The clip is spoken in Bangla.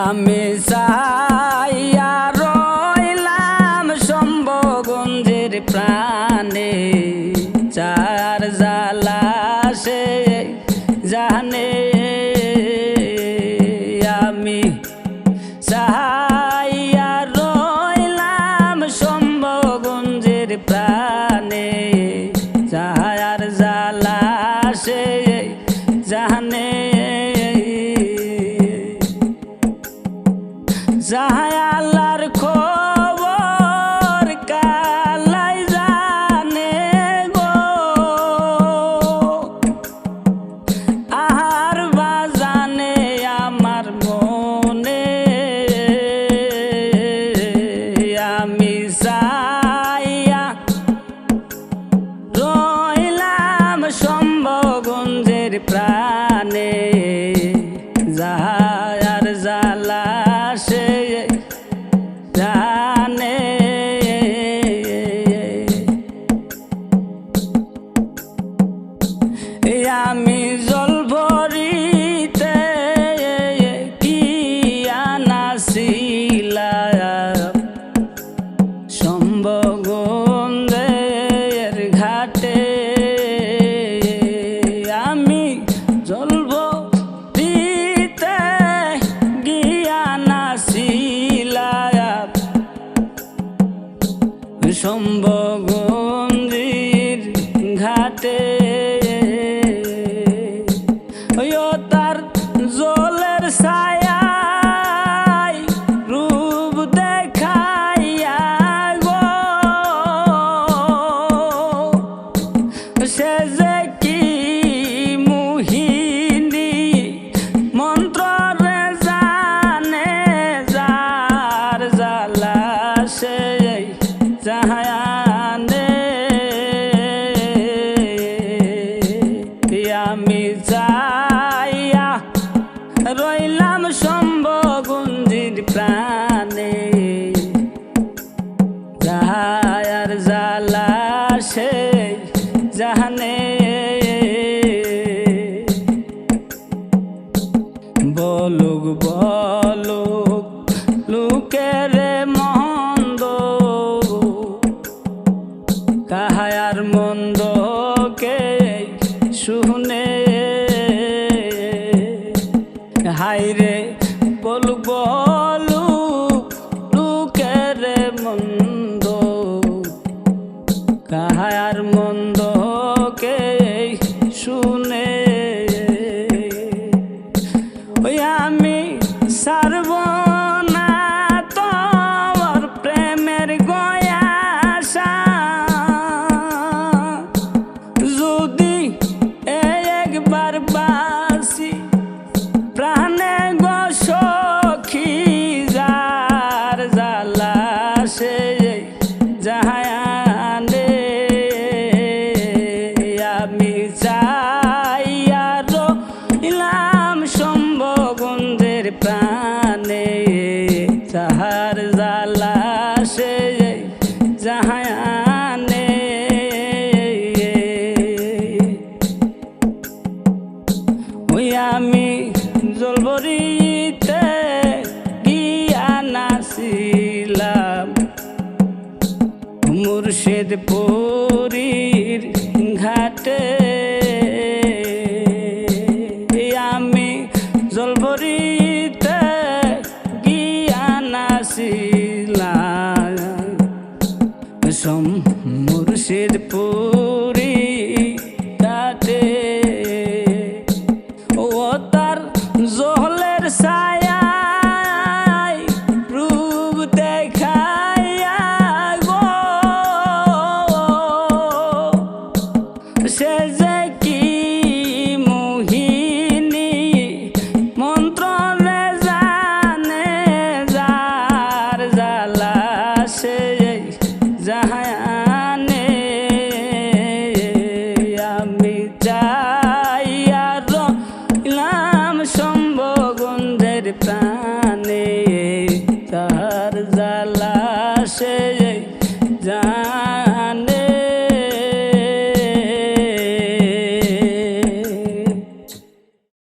আমি চাই আর সম্ভবন্দির ঘাটে। ওই তার জলের সাই আমি চাইয়া রইলাম সম্ভগুঞ্জির প্রাণে। যাহার জালা সে জাহানে। বলুক বলুক, লুকের মন্দ। কাহায়ার মন্দ চাইয়া রইলাম সম্ভবন্ধের প্রাণে। তাহার জালা সে জাহানে ওই আমি জলবরিতে গিয়া নাচিলাম। মুর্শিদপুর say